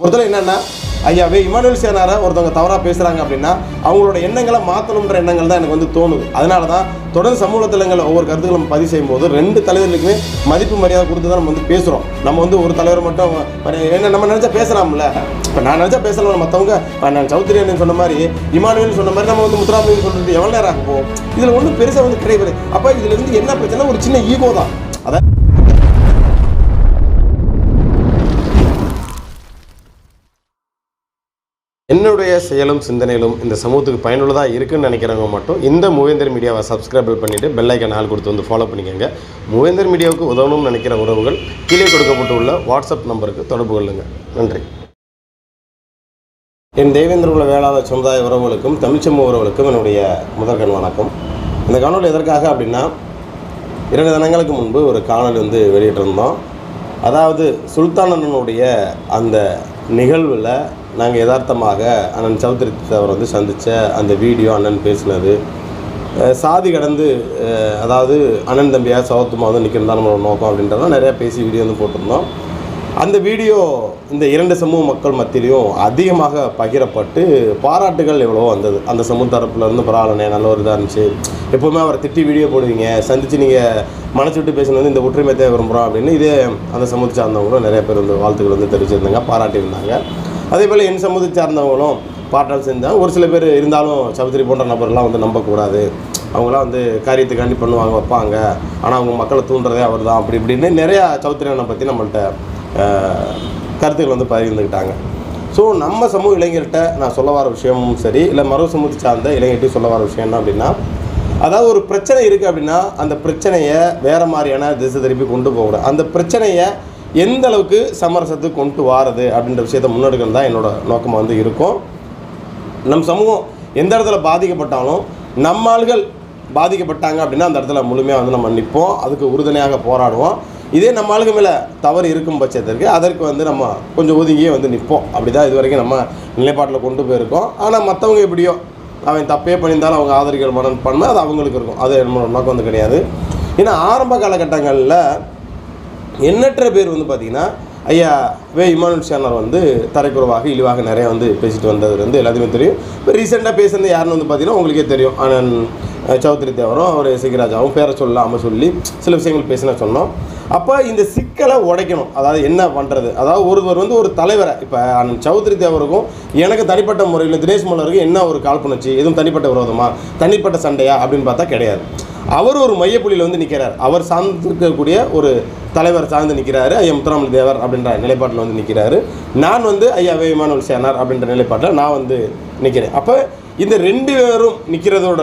பொறுத்தவரை என்னென்னா ஐயாவே இமானுவல் சேனாரை ஒருத்தவங்க தவறாக பேசுகிறாங்க அப்படின்னா அவங்களோட எண்ணங்களை மாற்றணுன்ற எண்ணங்கள் தான் எனக்கு வந்து தோணுது. அதனால தான் தொடர்ந்து சமூக எங்களை ஒவ்வொரு கருத்துக்களும் பதிவு செய்யும்போது ரெண்டு தலைவர்களுக்குமே மதிப்பு மரியாதை கொடுத்து தான் நம்ம வந்து பேசுகிறோம் நம்ம வந்து ஒரு தலைவர் மட்டும் என்ன நம்ம நினச்சா பேசலாம்ல? இப்போ நான் நினச்சா பேசலாம் மற்றவங்க நான் சௌத்ரி அண்ணன் சொன்ன மாதிரி இமானுவேல் சொன்ன மாதிரி நம்ம வந்து முத்துராமலிங்க சொல்கிறது எவ்வளோ நேரம் ஆகும்? இதில் ஒன்றும் பெருசாக வந்து கிடையாது. அப்போ இதுலேருந்து என்ன பிரச்சனை? ஒரு சின்ன ஈகோ தான். அதான் என்னுடைய செயலும் சிந்தனையிலும் இந்த சமூகத்துக்கு பயனுள்ளதாக இருக்குன்னு நினைக்கிறவங்க மட்டும் இந்த மூவேந்தர் மீடியாவை சப்ஸ்கிரைபிள் பண்ணிவிட்டு பெல்லைக்கன் ஆள் கொடுத்து வந்து ஃபாலோ பண்ணிக்கோங்க. மூவேந்தர் மீடியாவுக்கு உதவணும்னு நினைக்கிற உறவுகள் கீழே கொடுக்கப்பட்டு உள்ள வாட்ஸ்அப் நம்பருக்கு தொடர்பு கொள்ளுங்கள் நன்றி. என் தேவேந்திர உள்ள வேளாளர் சமுதாய உறவுகளுக்கும் தமிழ்ச்சமூக உறவுகளுக்கும் என்னுடைய முதற்கண் வணக்கம். இந்த காணொலி எதற்காக அப்படின்னா இரண்டு தினங்களுக்கு முன்பு ஒரு காணொலி வந்து வெளியிட்டிருந்தோம். அதாவது சுல்தான் அண்ணனுடைய அந்த நிகழ்வில் நாங்கள் யதார்த்தமாக அண்ணன் சௌத்ரி அவர் வந்து சந்தித்த அந்த வீடியோ அண்ணன் பேசினது. சாதி கடந்து அதாவது அண்ணன் தம்பியாக சௌத்துமா வந்து நிற்கிறதா நம்மளோட நோக்கம் அப்படின்றத நிறையா பேசி வீடியோ வந்து போட்டிருந்தோம். அந்த வீடியோ இந்த இரண்டு சமூக மக்கள் மத்தியிலையும் அதிகமாக பகிரப்பட்டு பாராட்டுகள் எவ்வளவோ வந்தது. அந்த சமூக தரப்புலேருந்து பரவாயில்லண்ணே நல்ல ஒரு இதாக இருந்துச்சு. எப்போவுமே அவரை திட்டி வீடியோ போடுவீங்க சந்தித்து நீங்கள் மனசு விட்டு பேசினது வந்து இந்த ஒற்றுமை தேவை விரும்புகிறோம் அப்படின்னு இதே அந்த சமூகத்தை சார்ந்தவங்களும் நிறைய பேர் வந்து வாழ்த்துக்கள் வந்து தெரிவிச்சிருந்தாங்க பாராட்டியிருந்தாங்க. அதே போல் என் சமூகத்தை சார்ந்தவங்களும் பாட்டால் செஞ்சாங்க ஒரு சில பேர் இருந்தாலும் சௌத்ரி போன்ற நபர்லாம் வந்து நம்பக்கூடாது. அவங்களாம் வந்து காரியத்துக்காண்டி பண்ணுவாங்க வைப்பாங்க. ஆனால் அவங்க மக்களை தூண்டுறதே அவர் தான் அப்படி இப்படின்னு நிறையா சௌத்ரியனை பற்றி நம்மள்கிட்ட கருத்துக்கள் வந்து பகிர்ந்துக்கிட்டாங்க. ஸோ நம்ம சமூக இளைஞர்கிட்ட நான் சொல்ல வர விஷயமும் சரி இல்லை மறு சமூகத்தை சார்ந்த இளைஞர்கிட்ட சொல்ல வர விஷயம் என்ன அப்படின்னா அதாவது ஒரு பிரச்சனை இருக்குது அப்படின்னா அந்த பிரச்சனையை வேறு மாதிரியான திசை திருப்பி கொண்டு போகக்கூடாது. அந்த பிரச்சனையை எந்த அளவுக்கு சமரசத்துக்கு கொண்டு வாரது அப்படின்ற விஷயத்த முன்னெடுக்கிறது தான் என்னோடய நோக்கமாக வந்து இருக்கும். நம் சமூகம் எந்த இடத்துல பாதிக்கப்பட்டாலும் நம்ம ஆள்கள் பாதிக்கப்பட்டாங்க அப்படின்னா அந்த இடத்துல முழுமையாக வந்து நம்ம நிற்போம். அதுக்கு உறுதுணையாக போராடுவோம். இதே நம்ம ஆளுங்க மேலே தவறு இருக்கும் பட்சத்திற்கு அதற்கு வந்து நம்ம கொஞ்சம் ஒதுங்கியே வந்து நிற்போம். அப்படி தான் இது வரைக்கும் நம்ம நிலைப்பாட்டில் கொண்டு போயிருக்கோம். ஆனால் மற்றவங்க எப்படியோ அவன் தப்பே பண்ணியிருந்தாலும் அவங்க ஆதரிக்கிற மனப்பான்மை அது அவங்களுக்கு இருக்கும். அது என்னோட நோக்கம் வந்து கிடையாது. ஏன்னா ஆரம்ப காலகட்டங்களில் எண்ணற்ற பேர் வந்து பார்த்திங்கன்னா ஐயா வே. இமானுல் சேனர் வந்து தரைக்குறவாக இழிவாக நிறைய வந்து பேசிட்டு வந்தது வந்து எல்லாத்துக்குமே தெரியும். இப்போ ரீசெண்டாக பேசுனது யாருன்னு வந்து பார்த்தீங்கன்னா உங்களுக்கே தெரியும். ஆனால் சௌத்ரி தேவரும் அவர் சிகராஜாவும் பேரை சொல்லாமல் சொல்லி சில விஷயங்கள் பேசின சொன்னோம். அப்போ இந்த சிக்கலை உடைக்கணும். அதாவது என்ன பண்ணுறது அதாவது ஒருவர் வந்து ஒரு தலைவரை இப்போ அண்ணன் சௌத்ரி தேவருக்கும் எனக்கு தனிப்பட்ட முறையில் தினேஷ் மலருக்கும் என்ன ஒரு காழ்ப்புணர்ச்சி? எதுவும் தனிப்பட்ட விரோதமா? தனிப்பட்ட சண்டையா? அப்படின்னு பார்த்தா கிடையாது. அவர் ஒரு மையப்புள்ளியில் வந்து நிற்கிறார் அவர் சார்ந்திருக்கக்கூடிய ஒரு தலைவர் சார்ந்து நிற்கிறாரு ஐயா முத்துராமலி தேவர் அப்படின்ற நிலைப்பாட்டில் வந்து நிற்கிறாரு நான் வந்து ஐயா வே. சேனார் அப்படின்ற நிலைப்பாட்டில் நான் வந்து நிற்கிறேன் அப்போ இந்த ரெண்டு பேரும் நிற்கிறதோட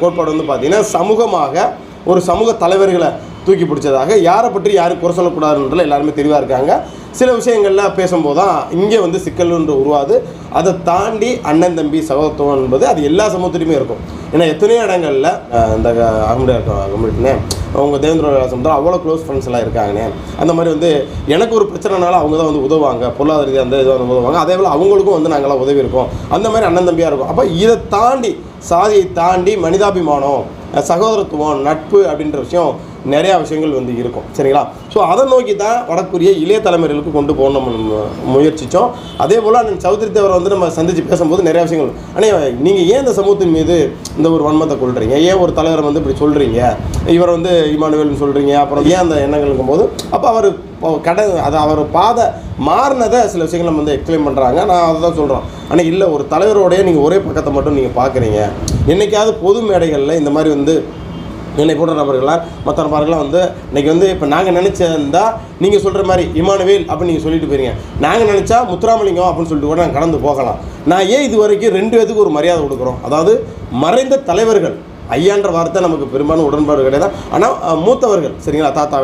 கோட்பாடு வந்து பார்த்திங்கன்னா சமூகமாக ஒரு சமூக தலைவர்களை தூக்கி பிடிச்சதாக. யாரை பற்றி யாரும் குறை சொல்லக்கூடாதுன்றதுல எல்லாருமே தெளிவாக இருக்காங்க. சில விஷயங்களில் பேசும்போது தான் இங்கே வந்து சிக்கல்ன்ற உருவாது. அதை தாண்டி அண்ணன் தம்பி சகோதரத்துவம் என்பது அது எல்லா சமூகத்திலையுமே இருக்கும். ஏன்னா எத்தனையோ இடங்களில் இந்த அகமுடியா கம்யூனிட்டினே அவங்க தேவேந்திர சமுதாயம் அவ்வளோ க்ளோஸ் ஃப்ரெண்ட்ஸ் எல்லாம் இருக்காங்கண்ணே அந்த மாதிரி வந்து எனக்கு ஒரு பிரச்சனைனால அவங்க தான் வந்து உதவுவாங்க. பொருளாதார ரீதியாக அந்த இதாக வந்து உதவுவாங்க. அதே போல் அவங்களுக்கும் வந்து நாங்களாம் உதவி இருக்கோம். அந்த மாதிரி அண்ணன் தம்பியாக இருக்கும். அப்போ இதை தாண்டி சாதியை தாண்டி மனிதாபிமானம் சகோதரத்துவம் நட்பு அப்படின்ற விஷயம் நிறையா விஷயங்கள் வந்து இருக்கும். சரிங்களா? ஸோ அதை நோக்கி தான் வடக்குரிய இளைய தலைமுறைகளுக்கு கொண்டு போகணும் நம்ம முயற்சித்தோம் அதே போல் அண்ணன் சௌத்ரி தேவரை வந்து நம்ம சந்தித்து பேசும்போது நிறையா விஷயங்கள். ஆனால் நீங்கள் ஏன் இந்த சமூகத்தின் மீது இந்த ஒரு வன்மத்தை கொள்றீங்க ஏன் ஒரு தலைவரை வந்து இப்படி சொல்கிறீங்க இவர் வந்து இமானுவேல்னு சொல்கிறீங்க அப்புறம் ஏன் அந்த எண்ணங்கள் போது அப்போ அவர் கடை அது அவர் பாதை மாறினதை சில விஷயங்கள் நம்ம வந்து எக்ஸ்பிளைன் பண்ணுறாங்க நான் அதை தான் சொல்கிறோம் ஆனால் இல்லை ஒரு தலைவரோடைய நீங்கள் ஒரே பக்கத்தை மட்டும் நீங்கள் பார்க்குறீங்க. என்றைக்காவது பொது மேடைகளில் இந்த மாதிரி வந்து என்னை போன்ற நபர்கள்லாம் மற்ற நபர்கள்லாம் வந்து இன்றைக்கி வந்து இப்போ நாங்கள் நினச்சிருந்தா நீங்கள் சொல்கிற மாதிரி இமானுவேல் அப்படின்னு நீங்கள் சொல்லிட்டு போயிருங்க. நாங்கள் நினச்சா முத்துராமலிங்கம் அப்படின்னு சொல்லிட்டு கூட நாங்கள் கடந்து போகலாம். நான் ஏன் இது வரைக்கும் ரெண்டு பேத்துக்கு ஒரு மரியாதை கொடுக்குறோம்? அதாவது மறைந்த தலைவர்கள் ஐயான்ற வார்த்தை நமக்கு பெரும்பாலும் உடன்பாடு கிடையாது. ஆனால் மூத்தவர்கள் சரிங்களா தாத்தா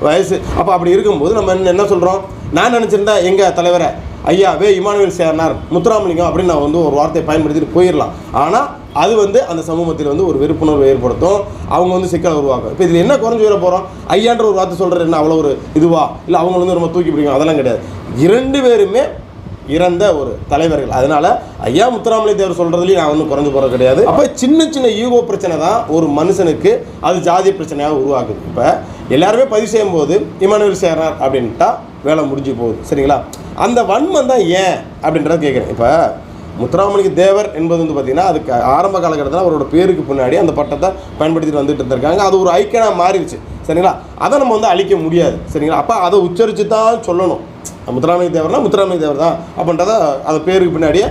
வயசு அப்போ அப்படி இருக்கும்போது நம்ம என்ன- சொல்கிறோம் நான் நினச்சிருந்தா எங்கள் தலைவரை ஐயா வே இமானுவேல் சேர்னார் முத்துராமலிங்கம் அப்படின்னு நான் வந்து ஒரு வார்த்தையை பயன்படுத்திட்டு போயிடலாம் ஆனால் அது வந்து அந்த சமூகத்தில் வந்து ஒரு வெறுப்புணர்வு ஏற்படுத்தும். அவங்க வந்து சிக்கலை உருவாக்கும். இப்போ இதில் என்ன குறைஞ்சு வர போகிறோம் ஐயான்ற ஒரு வார்த்தை சொல்கிறது என்ன அவ்வளோ ஒரு இதுவா? இல்லை அவங்க வந்து ரொம்ப தூக்கி பிடிக்கும்? அதெல்லாம் கிடையாது. இரண்டு பேருமே இறந்த ஒரு தலைவர்கள். அதனால ஐயா முத்துராமலை தேவர் சொல்றதுலயும் நான் ஒன்றும் குறைஞ்சு போகிறது கிடையாது. அப்போ சின்ன சின்ன ஈகோ பிரச்சனை தான் ஒரு மனுஷனுக்கு அது ஜாதி பிரச்சனையாக உருவாக்குது. இப்போ எல்லாருமே பதிவு செய்யும் போது இமானுவேல் சேர்னார் அப்படின்ட்டா வேலை முடிஞ்சு போகுது. சரிங்களா? அந்த வன்மம் தான் ஏன் அப்படின்றத கேட்குறேன் இப்போ முத்துராமலிங்க தேவர் என்பது வந்து பார்த்திங்கன்னா அதுக்கு ஆரம்ப காலகட்டத்தில் அவரோட பேருக்கு பின்னாடி அந்த பட்டத்தை பயன்படுத்திட்டு வந்துட்டு இருந்திருக்காங்க. அது ஒரு ஐக்கியனாக மாறிடுச்சு. சரிங்களா? அதை நம்ம வந்து அழிக்க முடியாது. சரிங்களா? அப்போ அதை உச்சரித்து தான் சொல்லணும். முத்துராமலிங்க தேவர்னா முத்துராமலிங்க தேவர் தான் அப்படின்றத அந்த பேருக்கு பின்னாடியே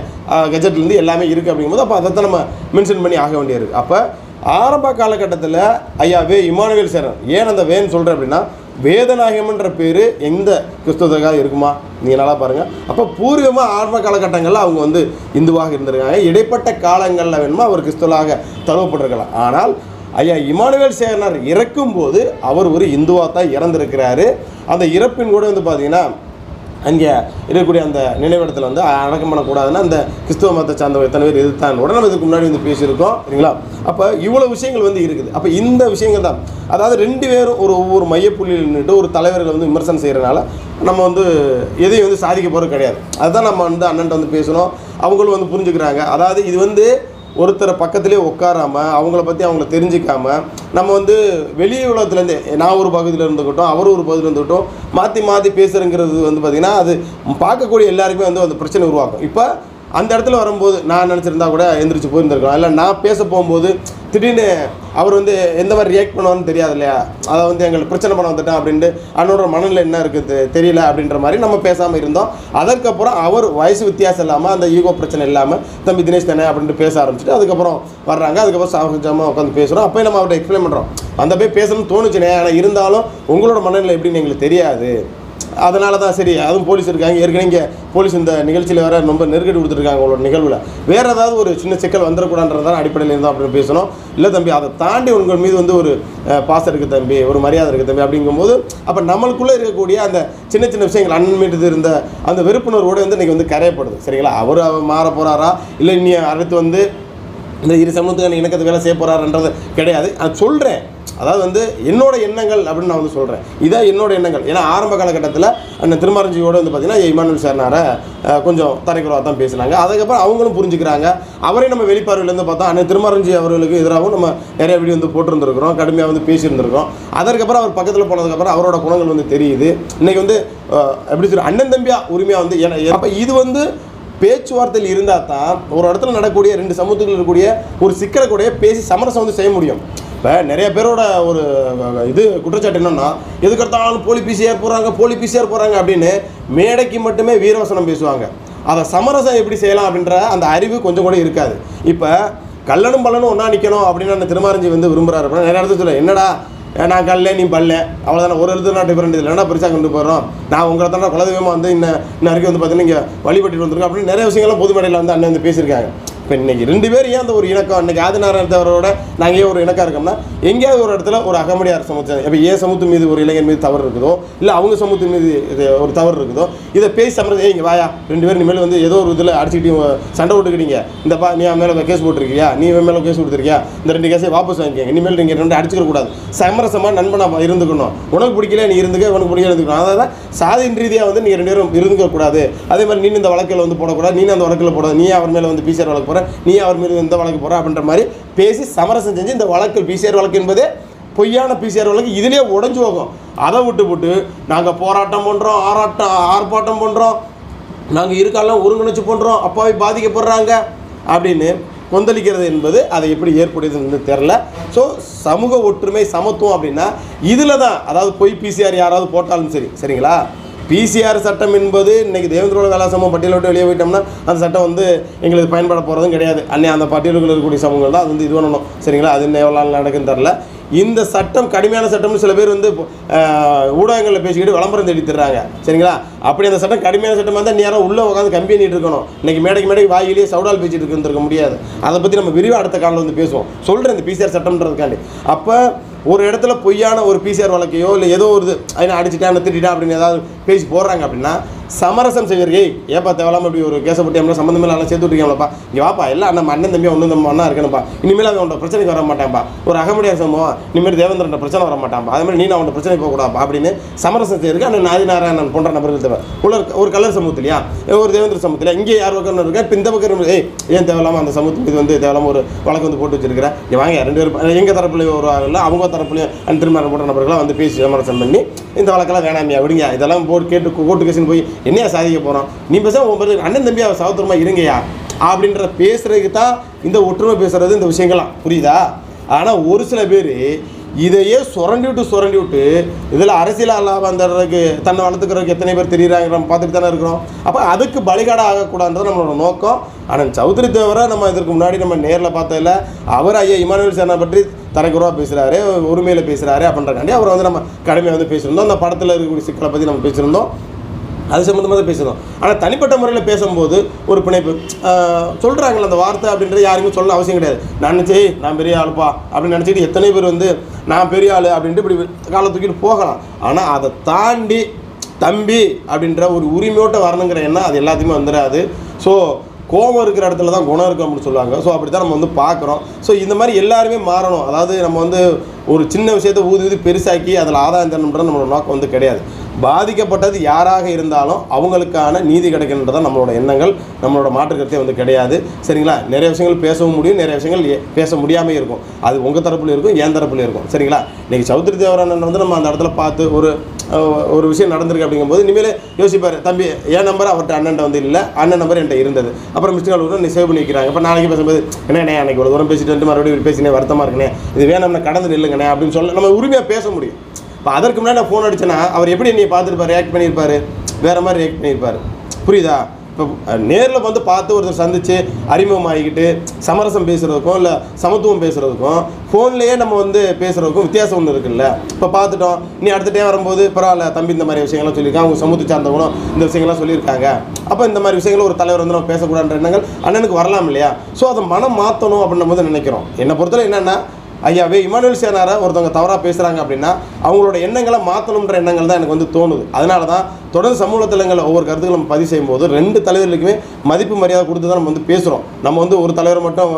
கெஜெட்லேருந்து எல்லாமே இருக்குது அப்படிங்கும்போது அப்போ அதை தான் நம்ம மென்ஷன் பண்ணி ஆக வேண்டியிருக்கு. அப்போ ஆரம்ப காலகட்டத்தில் ஐயா வே இமானுவேல் சேரன். ஏன் அந்த வேன்னு சொல்கிறேன் அப்படின்னா வேதநாயகம்ன்ற பேர் எந்த கிறிஸ்தவத்துக்காக இருக்குமா? நீங்கள் நல்லா பாருங்கள் அப்போ பூர்வமாக ஆரம்ப காலகட்டங்களில் அவங்க வந்து இந்துவாக இருந்திருக்காங்க. இடைப்பட்ட காலங்களில் வேணுமா அவர் கிறிஸ்தவராக தழுவப்பட்டிருக்கலாம் ஆனால் ஐயா இமானுவேல் சேகரனார் இறக்கும்போது அவர் ஒரு இந்துவாக தான் இறந்திருக்கிறாரு. அந்த இறப்பின் கூட வந்து பார்த்தீங்கன்னா அங்கே இருக்கக்கூடிய அந்த நினைவிடத்தில் வந்து அடக்கம் பண்ணக்கூடாதுன்னா அந்த கிறிஸ்துவ மதத்தை சார்ந்தவங்க எத்தனை பேர் இதுதான் உடனே இதுக்கு முன்னாடி வந்து பேசியிருக்கோம் சரிங்களா? அப்போ இவ்வளோ விஷயங்கள் வந்து இருக்குது. அப்போ இந்த விஷயங்கள் தான். அதாவது ரெண்டு பேரும் ஒரு ஒவ்வொரு மையப்புள்ளியில் நின்றுட்டு ஒரு தலைவர்களை வந்து விமர்சனம் செய்கிறனால நம்ம வந்து எதையும் வந்து சாதிக்க போகிறது கிடையாது. அதுதான் நம்ம வந்து அண்ணன்ட்ட வந்து பேசணும். அவங்களும் வந்து புரிஞ்சுக்கிறாங்க. அதாவது இது வந்து ஒருத்தரை பக்கத்துலேயே உட்காராம அவங்கள பற்றி அவங்கள தெரிஞ்சிக்காமல் நம்ம வந்து வெளி உலகத்துலேருந்து நான் ஒரு பகுதியில் இருந்துக்கிட்டோம் அவர் ஒரு பகுதியில் இருந்துக்கிட்டோம் மாற்றி மாற்றி பேசுகிறேங்கிறது வந்து பார்த்திங்கன்னா அது பார்க்கக்கூடிய எல்லாருக்குமே வந்து அந்த பிரச்சனை உருவாக்கும். இப்போ அந்த இடத்துல வரும்போது நான் நினச்சிருந்தா கூட எந்திரிச்சு போயிருந்துருக்கலாம். இல்லை நான் பேச போகும்போது திடீர்னு அவர் வந்து எந்த மாதிரி ரியாக்ட் பண்ணுவான்னு தெரியாது இல்லையா அதை வந்து எங்களுக்கு பிரச்சனை பண்ண வந்துட்டேன் அப்படின்ட்டு அண்ணனோட மனநிலை என்ன இருக்குது தெரியல அப்படின்ற மாதிரி நம்ம பேசாமல் இருந்தோம். அதற்கப்புறம் அவர் வயசு வித்தியாசம் இல்லாமல் அந்த ஈகோ பிரச்சனை இல்லாமல் தம்பி தினேஷ் தானே? அப்படின்ட்டு பேச ஆரம்பிச்சுட்டு அதுக்கப்புறம் வர்றாங்க. அதுக்கப்புறம் சாகஜமாக உட்காந்து பேசுகிறோம் அப்போ நம்ம அவர்கிட்ட எக்ஸ்பிளைன் பண்ணுறோம் அந்த போய் பேசணும்னு தோணுச்சுனே ஆனால் இருந்தாலும் உங்களோட மனநிலை எப்படின்னு எங்களுக்கு தெரியாது. அதனால தான் சரி அதுவும் போலீஸ் இருக்காங்க. ஏற்கனவே இங்கே போலீஸ் இந்த நிகழ்ச்சியில் வேறு ரொம்ப நெருக்கடி கொடுத்துருக்காங்க உங்களோட நிகழ்வில். வேறு ஏதாவது ஒரு சின்ன சிக்கல் வந்துடக்கூடாதுன்றதான் அடிப்படையில் இருந்தோம் அப்படின்னு பேசணும். இல்லை தம்பி அதை தாண்டி உங்கள் மீது வந்து ஒரு பாசம் இருக்குது தம்பி ஒரு மரியாதை இருக்குது தம்பி அப்படிங்கும்போது அப்போ நம்மளுக்குள்ளே இருக்கக்கூடிய அந்த சின்ன சின்ன விஷயங்கள் அண்ணன் மீது இருந்த அந்த வெறுப்புணர்வோடு வந்து இன்றைக்கி வந்து கரையப்படுது. சரிங்களா? அவர் மாற போகிறாரா இல்லை இனி அடுத்து வந்து இந்த இரு சமூகத்துக்கான இணக்கத்து வேலை செய்ய போகிறாருன்றது கிடையாது. அது சொல்கிறேன் அதாவது வந்து என்னோட எண்ணங்கள் அப்படின்னு நான் வந்து சொல்கிறேன் இதான் என்னோட எண்ணங்கள். ஏன்னா ஆரம்ப காலகட்டத்தில் அந்த திருமரஞ்சியோட வந்து பார்த்தீங்கன்னா இமானுவல் சார்னார கொஞ்சம் தரைக்குறவாக தான் பேசுனாங்க. அதுக்கப்புறம் அவங்களும் புரிஞ்சுக்கிறாங்க. அவரே நம்ம வெளிப்பார்வையிலேருந்து பார்த்தா அண்ணன் திருமரஞ்சி அவர்களுக்கு எதிராகவும் நம்ம நிறைய வீடியோ வந்து போட்டிருந்துருக்கிறோம். கடுமையாக வந்து பேசியிருந்திருக்கிறோம். அதற்கப்புறம் அவர் பக்கத்தில் போனதுக்கப்புறம் அவரோட குணங்கள் வந்து தெரியுது. இன்னைக்கு வந்து எப்படி சொல்ற அண்ணன் தம்பியா உரிமையாக வந்து ஏன்னா அப்போ இது வந்து பேச்சுவார்த்தையில் இருந்தால் தான் ஒரு இடத்துல நடக்கக்கூடிய ரெண்டு சமூகத்தில் இருக்கக்கூடிய ஒரு சிக்கலை கூட பேசி சமரசம் வந்து செய்ய முடியும். இப்போ நிறைய பேரோட ஒரு இது குற்றச்சாட்டு என்னென்னா எதுக்கெடுத்தாலும் போலி பிசிஆர் போகிறாங்க போலி பிசிஆர் போகிறாங்க அப்படின்னு மேடைக்கு மட்டுமே வீரவசனம் பேசுவாங்க. அதை சமரசம் எப்படி செய்யலாம் அப்படின்ற அந்த அறிவு கொஞ்சம் கூட இருக்காது. இப்போ கல்லனும் பல்லனும் ஒன்றா நிற்கணும் அப்படின்னு அந்த திருமாரஞ்சி வந்து விரும்புகிறாரு அப்படின்னா நிறைய இடத்துல சொல்ல என்னடா நான் கல்ல நீ பல்ல அவ்வளோதானே ஒரு எழுத்து நான் டிஃப்ரெண்ட் இதில் என்ன பெருசாக கொண்டு போகிறோம் நான் உங்களை தானே குலதெய்வமாக வந்து இன்ன இன்ன வரைக்கும் வந்து பார்த்தீங்கன்னா இங்கே வழிபட்டு வந்துருக்கோம் அப்படின்னு நிறைய விஷயங்கள்லாம் பொது மேடையில் வந்து அண்ணன் வந்து பேசியிருக்காங்க. இப்போ இன்றைக்கி ரெண்டு பேர் ஏன் அந்த ஒரு இணக்கம்? இன்னைக்கு ஆதிநாராயணத்தவரோட நாங்கள் ஏன் ஒரு இணக்கம் இருக்கோம்னா எங்கேயாவது ஒரு இடத்துல ஒரு அகமடியார் சமூகம் இப்போ ஏன் சமூகத்து மீது ஒரு இளைஞர் மீது தவறு இருக்குதோ இல்லை அவங்க சமூகத்து மீது இது ஒரு தவறு இருக்குதோ இதை பேசி சமரசம் இங்கே வாயா. ரெண்டு பேரும் இனிமேல் வந்து ஏதோ ஒரு இதில் அடிச்சுக்கிட்டு சண்டை விட்டுக்கிட்டீங்க இந்த பா நீ அவன் மேலே கேஸ் போட்டிருக்கியா? நீ இவன் மேலே கேஸ் கொடுத்துருக்கியா? இந்த ரெண்டு கேஸை வாபஸ் வாங்கிக்கங்க. இனிமேல் நீங்கள் ரெண்டு அடிச்சுக்க கூடாது. சமரசமாக நண்பனாக இருந்துக்கணும். உனக்கு பிடிக்கல நீ இருந்துக்க உனக்கு பிடிக்கல இருந்துக்கணும் அதாவது சாதியின் ரீதியாக வந்து நீங்கள் ரெண்டு பேரும் இருந்துக்க கூடாது. அதே மாதிரி நீ இந்த வழக்கில் வந்து போடக்கூடாது நீ அந்த வழக்கில் போடாது நீ அவர் மேலே வந்து பிசிஆர் வழக்கு போகிற நீ அவர் மீது இந்த வழக்கு போகிற அப்படின்ற மாதிரி பேசி சமரசம் செஞ்சு இந்த வழக்கு பிசிஆர் வழக்கு என்பதே பொய்யான பிசிஆர் வழக்கு இதுலேயே உடஞ்சு போகும். அதை விட்டு போட்டு நாங்கள் போராட்டம் பண்ணுறோம் ஆராட்டம் ஆர்ப்பாட்டம் பண்ணுறோம் நாங்கள் இருக்காலாம் ஒருங்கிணைச்சு பண்ணுறோம் அப்பாவை பாதிக்கப்படுறாங்க அப்படின்னு கொந்தளிக்கிறது என்பது அதை எப்படி ஏற்படுதுன்னு தெரில ஸோ சமூக ஒற்றுமை சமத்துவம் அப்படின்னா இதில் தான் அதாவது பொய் பிசிஆர் யாராவது போட்டாலும் சரி சரிங்களா? பிசிஆர் சட்டம் என்பது இன்றைக்கி தேவேந்திரோட கலாசமம் பட்டியலை விட்டு வெளியே போயிட்டோம்னா அந்த சட்டம் வந்து எங்களுக்கு பயன்பட போகிறதும் கிடையாது. அன்னை அந்த பட்டியலுக்குள் இருக்கக்கூடிய சமூகங்கள் தான் அது வந்து இது பண்ணணும். சரிங்களா? அது இன்னும் எவ்வளோ நாள் நடக்குன்னு தெரில இந்த சட்டம் கடுமையான சட்டம்னு சில பேர் வந்து ஊடகங்களில் பேசிக்கிட்டு விளம்பரம் தேடி தர்றாங்க. சரிங்களா? அப்படி அந்த சட்டம் கடுமையான சட்டமாக இருந்தால் நேரம் உள்ளே உட்காந்து கம்பி பண்ணிட்டு இருக்கணும். இன்றைக்கி மேடைக்கு மேடைக்கு வாயிலேயே சவுடால் பேசிட்டு இருக்க முடியாது. அதை பற்றி நம்ம விரிவாக அடுத்த காலில் வந்து பேசுவோம். சொல்கிறேன் இந்த பிசிஆர் சட்டம்ன்றதுக்காண்டி. அப்போ ஒரு இடத்துல பொய்யான ஒரு பிசிஆர் வழக்கையோ இல்லை ஏதோ ஒரு இது அவனை அடிச்சிட்டான் திட்டான் அப்படின்னு ஏதாவது பேசி போடுறாங்க அப்படின்னா சமரசம் செய்வீர்கள். ஏப்பா தேவலாமல் இப்படி ஒரு கேஸை போட்டு எல்லாம் சம்மந்தமே எல்லாம் சேர்த்து விட்டுருக்கேன்ப்பா இங்கே வாப்பா எல்லாம் நம்ம அண்ணன் தம்பி ஒன்று நம்ம அண்ணா இருக்கணும்ப்பா. இனிமேல் அவன் உன்னோட பிரச்சனைக்கு வர மாட்டான்ப்பா. ஒரு அகமுடியார் சம்பவம் இனிமேல் தேவேந்திரன் பிரச்சனை வர மாட்டான்ப்பா. அதே மாதிரி நீ நான் அவனோட பிரச்சனை போகக்கூடாப்பா அப்படின்னு சமரசம் செய்யிருக்கு அண்ணன் ஆதிநாராயணன் போன்ற நபர்கள் தேவை. உள்ள ஒரு கலர் சமூகத்திலையா? ஒரு தேவேந்திர சமூகத்தில் இங்கே யார் பக்கம் இருக்கா? இப்போ இந்த பக்கம் ஏய் ஏன் தேவையில்லாமல் அந்த சமூகத்துக்கு இது வந்து தேவையில்லாம ஒரு வழக்கு வந்து போட்டு வச்சிருக்கிறேன் இங்கே வாங்க ரெண்டு பேரும் எங்கள் தரப்புலையும் ஒரு ஆள் இல்லை அவங்க தரப்புலையும் அந்த திருமணம் போன்ற நபர்களாக வந்து பேசி சமரசம் பண்ணி இந்த வழக்கெல்லாம் வேணாமியா? விடுங்க. இதெல்லாம் போட்டு கேட்டு கோர்ட்டு கேஸுன்னு போய் என்னையா சாதிக்க போகிறோம் நீ பேச உன் பேர் அண்ணன் தம்பி அவ சகோதரமா இருங்கய்யா. அப்படின்ற பேசுறதுக்கு தான் இந்த ஒற்றுமை பேசுகிறது இந்த விஷயங்கள்லாம். புரியுதா? ஆனால் ஒரு சில பேர் இதையே சுரண்டி விட்டு சுரண்டி விட்டு இதில் அரசியல் லாபம் வந்துடுறதுக்கு தன்னை வளர்த்துக்கிறதுக்கு எத்தனை பேர் தெரியுறாங்க நம்ம பார்த்துட்டு தானே இருக்கிறோம். அப்போ அதுக்கு பலிகாடாக ஆகக்கூடாதுன்றது நம்மளோட நோக்கம். ஆனால் சௌத்ரி தேவரை நம்ம இதற்கு முன்னாடி நம்ம நேரில் பார்த்ததில்ல. அவர் ஐயா இமானுவேல் சேனா பற்றி தரைக்குறவாக பேசுகிறாரு உரிமையில் பேசுகிறாரு அப்படின்றக்காண்டி அவரை வந்து நம்ம கடுமையாக வந்து பேசியிருந்தோம். அந்த படத்தில் இருக்கக்கூடிய சிக்கலை பற்றி நம்ம பேசியிருந்தோம். அது சம்மந்தமாக தான் பேசணும். ஆனால் தனிப்பட்ட முறையில் பேசும்போது ஒரு பிணைப்பு சொல்கிறாங்களே அந்த வார்த்தை அப்படின்றது யாருமே சொல்ல அவசியம் கிடையாது. நான் நினச்சி நான் பெரிய ஆளுப்பா அப்படின்னு நினச்சிக்கிட்டு எத்தனை பேர் வந்து நான் பெரிய ஆள் அப்படின்ட்டு இப்படி காலை தூக்கிட்டு போகலாம். ஆனால் அதை தாண்டி தம்பி அப்படின்ற ஒரு உரிமையோட்ட வரணுங்கிற எண்ணம் அது எல்லாத்தையுமே வந்துடாது ஸோ கோபம் இருக்கிற இடத்துல தான் குணம் இருக்கும் அப்படின்னு சொல்லுவாங்க. ஸோ அப்படி தான் நம்ம வந்து பார்க்குறோம். ஸோ இந்த மாதிரி எல்லாருமே மாறணும். அதாவது நம்ம வந்து ஒரு சின்ன விஷயத்தை ஊதி ஊதி பெருசாக்கி அதில் ஆதாயம் தரணுன்றது நம்மளோட நோக்கம் வந்து கிடையாது. பாதிக்கப்பட்டது யாராக இருந்தாலும் அவங்களுக்கான நீதி கிடைக்கணுன்றது தான் நம்மளோட எண்ணங்கள் நம்மளோட மாற்று கருத்தே வந்து கிடையாது. சரிங்களா? நிறைய விஷயங்கள் பேசவும் முடியும் நிறைய விஷயங்கள் ஏ- பேச முடியாமல் இருக்கும். அது உங்கள் தரப்புல இருக்கும் என் தரப்புல இருக்கும். சரிங்களா? இன்றைக்கி சௌத்ரி தேவரானன் வந்து நம்ம அந்த இடத்துல பார்த்து ஒரு ஒரு விஷயம் நடந்திருக்கு அப்படிங்கும்போது இனிமேல் யோசிப்பார் தம்பி என் நம்பர் அவர்கிட்ட அண்ணன் வந்து இல்லை அண்ணன் நம்பர் என்கிட்ட இருந்தது. அப்புறம் மிஸ்டர் கால் நீ சேவ் பண்ணி வைக்கிறாங்க இப்போ நாளைக்கு பேசும்போது என்ன அன்னைக்கு இவ்வளோ தூரம் பேசிட்டு வந்து மறுபடியும் இப்படி பேசினே வருத்தமாக இருக்குண்ணே. இது வேணும்னா கடந்து நில்லுங்கண்ணே அப்படின்னு சொல்ல நம்ம உரிமையாக பேச முடியும். இப்போ அதற்கு முன்னாடி நான் ஃபோன் அடிச்சேன்னா அவர் எப்படி நீ பார்த்துருப்பார்? ரியாக்ட் பண்ணியிருப்பார்? வேற மாதிரி ரியாக்ட் பண்ணியிருப்பாரு. புரியுதா? இப்போ நேரில் வந்து பார்த்து ஒருத்தர் சந்தித்து அறிமுகமாகிக்கிட்டு சமரசம் பேசுகிறதுக்கும் இல்லை சமத்துவம் பேசுகிறதுக்கும் ஃபோன்லேயே நம்ம வந்து பேசுகிறதுக்கும் வித்தியாசம் ஒன்று இருக்குல்ல? இப்போ பார்த்துட்டோம். நீ அடுத்த டைம் வரும்போது பரவாயில்ல தம்பி இந்த மாதிரி விஷயங்கள்லாம் சொல்லியிருக்காங்க. அவங்க சமூகத்தை சார்ந்தவங்களும் இந்த விஷயங்கள்லாம் சொல்லியிருக்காங்க. அப்போ இந்த மாதிரி விஷயங்கள் ஒரு தலைவர் வந்து நம்ம பேசக்கூடாதுன்ற எண்ணங்கள் அண்ணனுக்கு வரலாம் இல்லையா? ஸோ அதை மனம் மாற்றணும் அப்படின்னும் போது நினைக்கிறோம். என்னை பொறுத்தவரை என்னென்னா ஐயாவே இமானுவேல் சேனாரை ஒருத்தவங்க தவறாக பேசுகிறாங்க அப்படின்னா அவங்களோட எண்ணங்களை மாற்றணுன்ற எண்ணங்கள் தான் எனக்கு வந்து தோணுது. அதனால தான் தொடர்ந்து சமூக தளங்களில் ஒவ்வொரு கருத்துக்களை நம்ம பதிவு செய்யும்போது ரெண்டு தலைவர்களுக்குமே மதிப்பு மரியாதை கொடுத்து தான் நம்ம வந்து பேசுகிறோம் நம்ம வந்து ஒரு தலைவர் மட்டும்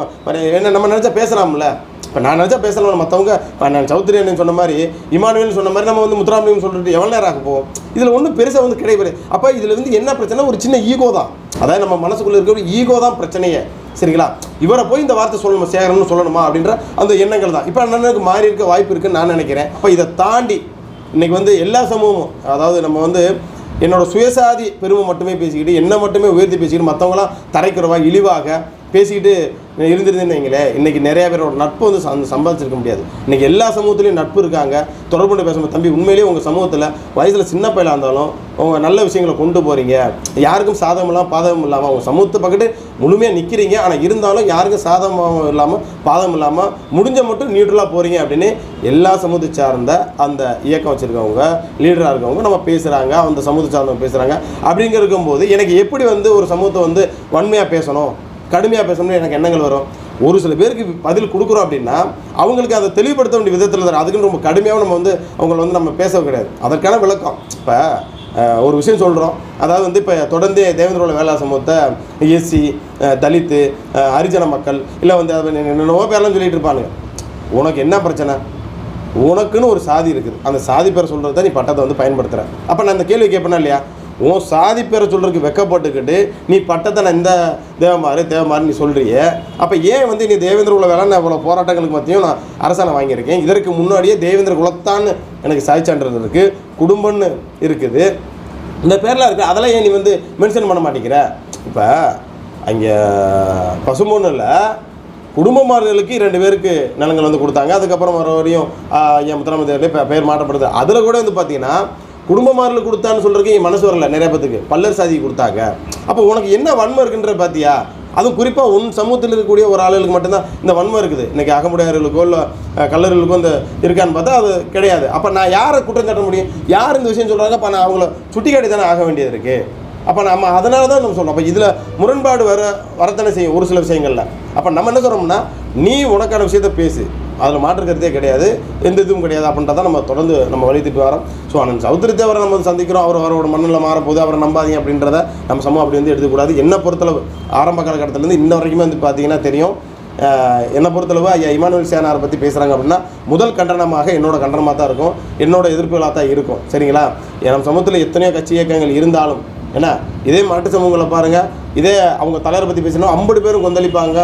என்ன நம்ம நினச்சா பேசலாம்ல? இப்போ நான் நினச்சா பேசலாம் மற்றவங்க இப்போ நான் சௌத்ரி அண்ணன் சொன்ன மாதிரி இமானுவேல் சொன்ன மாதிரி நம்ம வந்து முத்துராமலிங்கம் சொல்லிட்டு எவ்வளோ நேரம் ஆக போவோம் இதில் ஒன்றும் பெருசாக வந்து கிடையாது அப்போ இதில் வந்து என்ன பிரச்சனை ஒரு சின்ன ஈகோ தான். அதாவது நம்ம மனசுக்குள்ளே இருக்கிற ஈகோ தான் பிரச்சனையே. சரிங்களா? இவரை போய் இந்த வார்த்தை சொல்லணுமா சேகரம்னு சொல்லணுமா அப்படின்ற அந்த எண்ணங்கள் தான். இப்போ அண்ணனுக்கு மாறி இருக்க வாய்ப்பு இருக்குன்னு நான் நினைக்கிறேன். அப்போ இதை தாண்டி இன்னைக்கு வந்து எல்லா சமூகமும் அதாவது நம்ம வந்து என்னோட சுயசாதி பெருமை மட்டுமே பேசிக்கிட்டு என்னை மட்டுமே உயர்த்தி பேசிக்கிட்டு மற்றவங்களாம் தரைக்குறவா இழிவாக பேசிக்கிட்டு இருந்திருந்தேன்னு வைங்களேன். நிறையா நிறைய பேரோட நட்பு வந்து சம்- சம்பாதிச்சிருக்க முடியாது. இன்றைக்கி எல்லா சமூகத்துலேயும் நட்பு இருக்காங்க. தொடர்பு கொண்டு பேசும்போது தம்பி உண்மையிலேயே உங்கள் சமூகத்தில் வயசில் சின்ன பையலாக இருந்தாலும் உங்கள் நல்ல விஷயங்களை கொண்டு போகிறீங்க யாருக்கும் சாதகம் இல்லாமல் பாதகம் இல்லாமல் உங்கள் சமூகத்தை பக்கத்து முழுமையாக நிற்கிறீங்க ஆனால் இருந்தாலும் யாருக்கும் சாதகமாகவும் இல்லாமல் பாதகம் இல்லாமல் முடிஞ்ச மட்டும் நியூட்ரலாக போகிறீங்க அப்படின்னு எல்லா சமூகத்தை சார்ந்த அந்த இயக்கம் வச்சுருக்கவங்க லீடராக இருக்கவங்க நம்ம பேசுகிறாங்க அந்த சமூகத்தை சார்ந்தவங்க பேசுகிறாங்க அப்படிங்க இருக்கும்போது எனக்கு எப்படி வந்து ஒரு சமூகத்தை வந்து வன்மையாக பேசணும்? கடுமையாக பேசணும்னு எனக்கு எண்ணங்கள் வரும். ஒரு சில பேருக்கு பதில் கொடுக்குறோம் அப்படின்னா அவங்களுக்கு அதை தெளிவுபடுத்த வேண்டிய விதத்தில் தான் அதுக்குன்னு ரொம்ப கடுமையாக நம்ம வந்து அவங்கள வந்து நம்ம பேச கிடையாது. அதற்கான விளக்கம். இப்போ ஒரு விஷயம் சொல்கிறோம் அதாவது வந்து இப்போ தொடர்ந்து தேவேந்திரோட வேளா சமூகத்தை எஸ்சி தலித்து ஹரிஜன மக்கள் இல்லை வந்து அதை என்னென்னவோ பேரெல்லாம் சொல்லிட்டு இருப்பானுங்க. உனக்கு என்ன பிரச்சனை? உனக்குன்னு ஒரு சாதி இருக்குது. அந்த சாதி பேர் சொல்கிறது தான் நீ பட்டத்தை வந்து பயன்படுத்துகிற அப்போ நான் இந்த கேள்வி கேட்பேனா இல்லையா? உன் சாதி பேரை சொல்கிறதுக்கு வெக்கப்பட்டுக்கிட்டு நீ பட்டத்தை நான் இந்த தேவமாறு தேவமாறு நீ சொல்கிறிய அப்போ ஏன் வந்து நீ தேவேந்திர குல வேலை நான் இவ்வளோ போராட்டங்களுக்கு மத்தியும் நான் அரசாணை வாங்கியிருக்கேன்? இதற்கு முன்னாடியே தேவேந்திர குலத்தான்னு எனக்கு சாதிச்சான்றது இருக்குது குடும்பம்னு இருக்குது. இந்த பேரெலாம் இருக்குது அதெல்லாம் ஏன் நீ வந்து மென்ஷன் பண்ண மாட்டேங்கிற? இப்போ அங்கே பசும்பொண்ணில் குடும்பமார்களுக்கு ரெண்டு பேருக்கு நிலங்கள் வந்து கொடுத்தாங்க. அதுக்கப்புறம் மறுபடியும் என் முத்தராமதேவர்களே பெயர் மாற்றப்படுது. அதில் கூட வந்து பார்த்தீங்கன்னா குடும்பமாரில் கொடுத்தான்னு சொல்கிறதுக்கு என் மனசு வரல நிறைய பேத்துக்கு. பல்லர் சாதி கொடுத்தாங்க. அப்போ உனக்கு என்ன வன்மை இருக்குன்ற பார்த்தியா அதுவும் குறிப்பாக உன் சமூகத்தில் இருக்கக்கூடிய ஒரு ஆளுகளுக்கு மட்டும்தான் இந்த வன்மை இருக்குது. இன்றைக்கி அகமுடையார்களுக்கோ இல்லை கல்லர்களுக்கோ இந்த இருக்கான்னு பார்த்தா அது கிடையாது. அப்போ நான் யாரை குற்றம் சாட்ட முடியும்? யார் இந்த விஷயம் சொல்கிறாங்க அப்போ நான் அவங்கள சுட்டி காட்டி தானே ஆக வேண்டியது இருக்குது அப்போ நம்ம அதனால தான் நம்ம சொல்லணும் அப்போ இதில் முரண்பாடு வர வரத்தனை செய்யும் ஒரு சில விஷயங்களில். அப்போ நம்ம என்ன சொல்கிறோம்னா நீ உனக்கான விஷயத்த பேசு. அதில் மாற்றுக்கிறதே கிடையாது. எந்த இதுவும் கிடையாது அப்படின்றத நம்ம தொடர்ந்து நம்ம வலித்துட்டு வரோம். ஸோ அண்ணன் சௌத்ரி தேவரை நம்ம வந்து சந்திக்கிறோம். அவர் அவரோட மண்ணில் மாறப்போது அவரை நம்பாதீங்க அப்படின்றத நம்ம சமூகம் அப்படி வந்து எடுத்துக்கூடாது. என்ன பொறுத்தளவு ஆரம்ப காலகட்டத்திலேருந்து இன்ன வரைக்குமே வந்து பார்த்தீங்கன்னா தெரியும். என்னை பொறுத்தளவு ஐயா இமானுவல் சேனாரை பற்றி பேசுகிறாங்க அப்படின்னா முதல் கண்டனமாக என்னோட கண்டனமாக தான் இருக்கும். என்னோட எதிர்ப்புகளாக தான் இருக்கும். சரிங்களா? நம்ம சமூகத்தில் எத்தனையோ கட்சி இயக்கங்கள் இருந்தாலும் என்ன இதே மாட்டு சமூகங்களை பாருங்கள் இதே அவங்க தலைவரை பற்றி பேசினா ஐம்பது பேரும் கொந்தளிப்பாங்க.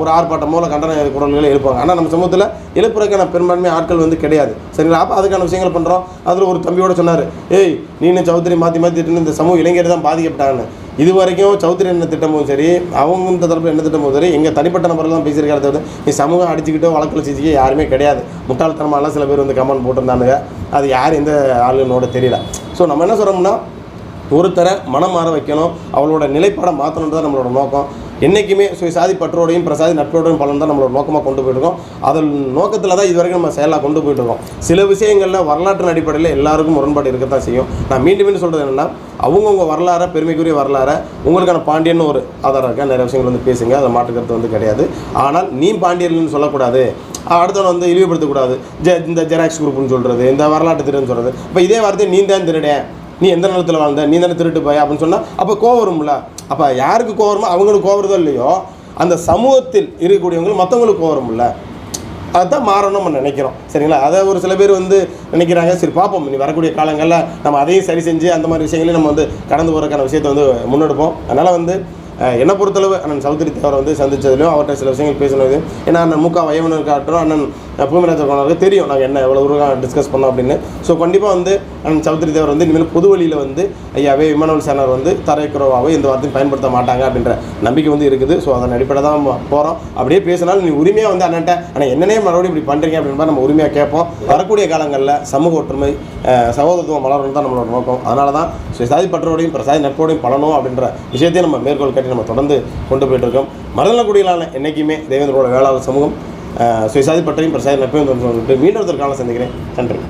ஒரு ஆர்ப்பாட்டம் இல்லை கண்டன குரல்களை எழுப்பாங்க ஆனால் நம்ம சமூகத்தில் எழுப்புறதுக்கான பெரும்பான்மை ஆட்கள் வந்து கிடையாது. சரிங்களா? அப்போ அதுக்கான விஷயங்கள் பண்ணுறோம் அதில் ஒரு தம்பியோட சொன்னார் ஏய் நீனு சௌத்ரி மாற்றி மாற்றி இந்த சமூக இளைஞர் தான் பாதிக்கப்பட்டாங்கன்னு. இது வரைக்கும் சௌத்ரி என்ன திட்டமும் சரி அவங்க இந்த தரப்பு என்ன திட்டமும் சரி எங்கள் தனிப்பட்ட நபர்கள் தான் பேசியிருக்காரு தவிர நீ சமூகம் அடிச்சுக்கிட்டோ வழக்கில் செஞ்சுக்க யாருமே கிடையாது. முட்டாள்தனமாலாம் சில பேர் வந்து கமெண்ட் போட்டிருந்தானுங்க. அது யார் எந்த ஆளுநோட தெரியல. ஸோ நம்ம என்ன சொல்கிறோம்னா ஒருத்தரை மனம் மாற வைக்கணும். அவளோட நிலைப்பாடை மாற்றணுன்றது தான் நம்மளோட நோக்கம். என்றைக்குமே சுயசாதி பற்றோடையும் பிரசாதி நட்போடையும் பலன் தான் நம்மளோட நோக்கமாக கொண்டு போயிட்டுருக்கோம். அதன் நோக்கத்தில் தான் இது வரைக்கும் நம்ம செயலாக கொண்டு போயிட்டுருக்கோம். சில விஷயங்களில் வரலாற்றின் அடிப்படையில் எல்லாருக்கும் முரண்பாடு இருக்கத்தான் செய்யும். நான் மீண்டும் மீண்டும் சொல்கிறது என்னென்னா அவங்கவுங்க வரலாறை பெருமைக்குரிய வரலாறை உங்களுக்கான பாண்டியன் ஒரு ஆதாரம் இருக்கா? நிறைய விஷயங்கள் வந்து பேசுங்க. அதை மாற்றுக்கிறது வந்து கிடையாது. ஆனால் நீ பாண்டியன்னு சொல்லக்கூடாது. அடுத்தவன் வந்து இழிவுபடுத்தக்கூடாது. ஜெ இந்த ஜெராக்ஸ் குரூப்னு சொல்கிறது இந்த வரலாற்று திருன்னு சொல்கிறது இப்போ இதே வார்த்தையை நீ தான் திருடேன் நீ எந்த நிலத்தில் வாழ்ந்த? நீ தானே திருட்டு போய் அப்படின்னு சொன்னால் அப்போ கோவம் வரும்ல. அப்போ யாருக்கு கோவம் வருமோ அவங்களுக்கு கோவம் இல்லையோ அந்த சமூகத்தில் இருக்கக்கூடியவங்களுக்கு மற்றவங்களுக்கு கோவம் வரும்ல. அதுதான் மாறணும் நம்ம நினைக்கிறோம். சரிங்களா? அதை ஒரு சில பேர் வந்து நினைக்கிறாங்க. சரி பார்ப்போம். இனி வரக்கூடிய காலங்களில் நம்ம அதையும் சரி செஞ்சு அந்த மாதிரி விஷயங்களையும் நம்ம வந்து கடந்து போகிறக்கான விஷயத்தை வந்து முன்னெடுப்போம். அதனால் வந்து என்னை பொறுத்தளவு அண்ணன் சௌத்ரி தேவரை வந்து சந்தித்ததுலையும் அவர்கிட்ட சில விஷயங்கள் பேசினது. ஏன்னா அண்ணன் முக்கா வயவனருக்காகட்டும் அண்ணன் பூமிராஜர் பூமிராஜ தெரியும் நாங்கள் என்ன எவ்வளோ தூரம் டிஸ்கஸ் பண்ணோம் அப்படின்னு. ஸோ கண்டிப்பாக வந்து அண்ணன் சௌத்ரி தேவர் வந்து இனிமேல் பொது வழியில் வந்து ஐயாவே விமானவல் சேனர் வந்து தரைக்குறவாகவே இந்த வார்த்தையும் பயன்படுத்த மாட்டாங்க அப்படின்ற நம்பிக்கை வந்து இருக்குது. ஸோ அதன் அடிப்படை தான் போகிறோம் அப்படியே பேசினாலும் நீ உரிமையாக வந்து அண்ணன்ட்ட ஆனால் என்னனே மறுபடியும் இப்படி பண்ணுறீங்க அப்படின்னு நம்ம உரிமையாக கேட்போம். வரக்கூடிய காலங்களில் சமூக ஒற்றுமை சகோதரத்துவம் வளரணும் தான் நம்மளோட நோக்கம். அதனால தான் சுயசாதி பற்றோடையும் பிரசாதி நட்போடையும் பழனும் அப்படின்ற விஷயத்தையும் நம்ம மேற்கோள் காட்டி நம்ம தொடர்ந்து கொண்டு போயிட்டு இருக்கோம் மருதநலக்குடியிலான என்றைக்குமே தேவேந்திரோட வேளாளர் சமூகம் சுயசாதி பற்றியும் பிரசாதி நட்பையும் மீண்டும் ஒருத்தர் காலம் சந்திக்கிறேன். நன்றி.